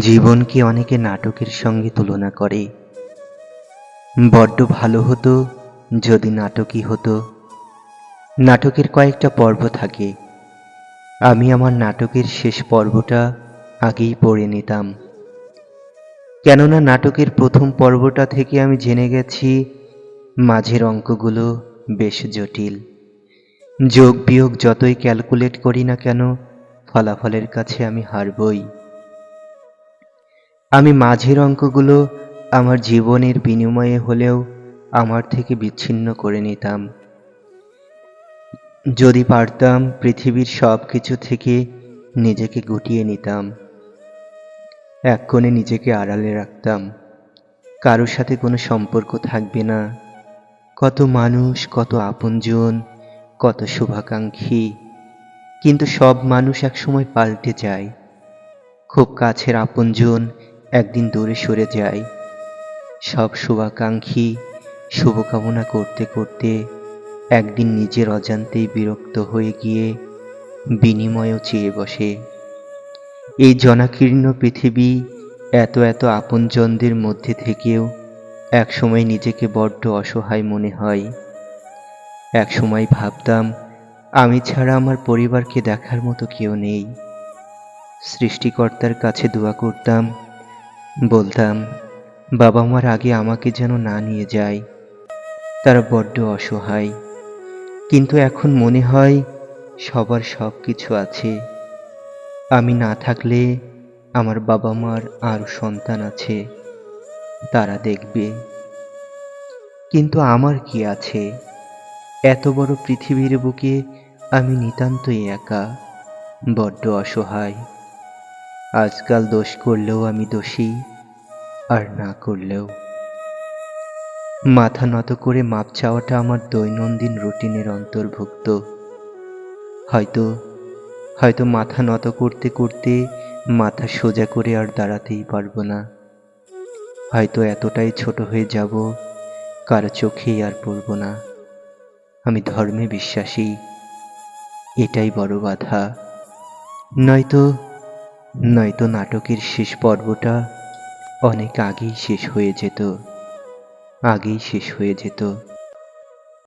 জীবনকে অনেকে নাটকের সঙ্গে তুলনা করে? বড্ড ভালো হতো যদি নাটকই হতো। নাটকের কয়েকটা পর্ব থাকে। আমি আমার নাটকের শেষ পর্বটা আগেই পড়ে নিতাম। কেননা নাটকের প্রথম পর্বটা থেকে আমি জেনে গেছি, মাঝের অঙ্কগুলো বেশ জটিল। যোগ বিয়োগ যতই ক্যালকুলেট করি না কেন, ফলাফলের কাছে আমি হারবই। আমি মাঝের অঙ্কগুলো আমার জীবনের বিনিময়ে হলেও আমার থেকে বিচ্ছিন্ন করে নিতাম। যদি পারতাম, পৃথিবীর সব কিছু থেকে নিজেকে গুটিয়ে নিতাম। এক কোণে নিজেকে আড়ালে রাখতাম। কারোর সাথে কোনো সম্পর্ক থাকবে না। কত মানুষ, কত আপনজন, কত শুভাকাঙ্ক্ষী। কিন্তু সব মানুষ একসময় পাল্টে যায়। খুব কাছের আপনজন একদিন দূরে সরে যায় সব শুভাকাঙ্ক্ষী শুভকামনা করতে করতে একদিন নিজের অজান্তেই বিরক্ত হয়ে গিয়ে বিনিময়ও চেয়ে বসে। এই জনাকীর্ণ পৃথিবী এত এত আপনজনদের মধ্যে থেকেও একসময় নিজেকে বড্ড অসহায় মনে হয়। একসময় ভাবতাম, আমি ছাড়া আমার পরিবারকে দেখার মতো কেউ নেই। সৃষ্টিকর্তার কাছে দোয়া করতাম বলতাম, বাবা মার আগে আমাকে যেন না নিয়ে যায়। তারা বড্ড অসহায়। কিন্তু এখন মনে হয় সবার সব কিছু আছে। আমি না থাকলে আমার বাবা মার আরও সন্তান আছে। তারা দেখবে। কিন্তু আমার কি আছে? এত বড় পৃথিবীর বুকে আমি নিতান্তই একা, বড্ড অসহায়। আজকাল দোষ করলেও আমি দোষী, আর না করলেও। মাথা নত করে মাপ চাওয়াটা আমার দৈনন্দিন রুটিনের অন্তর্ভুক্ত। হয়তো হয়তো মাথা নত করতে করতে মাথা সোজা করে আর দাঁড়াতেই পারব না। হয়তো এতটাই ছোট হয়ে যাব, কারও চোখেই আর পড়ব না। আমি ধর্মে বিশ্বাসী, এটাই বড় বাধা। নয়তো নয়তো নাটকের শেষ পর্বটা অনেক আগেই শেষ হয়ে যেত আগেই শেষ হয়ে যেত।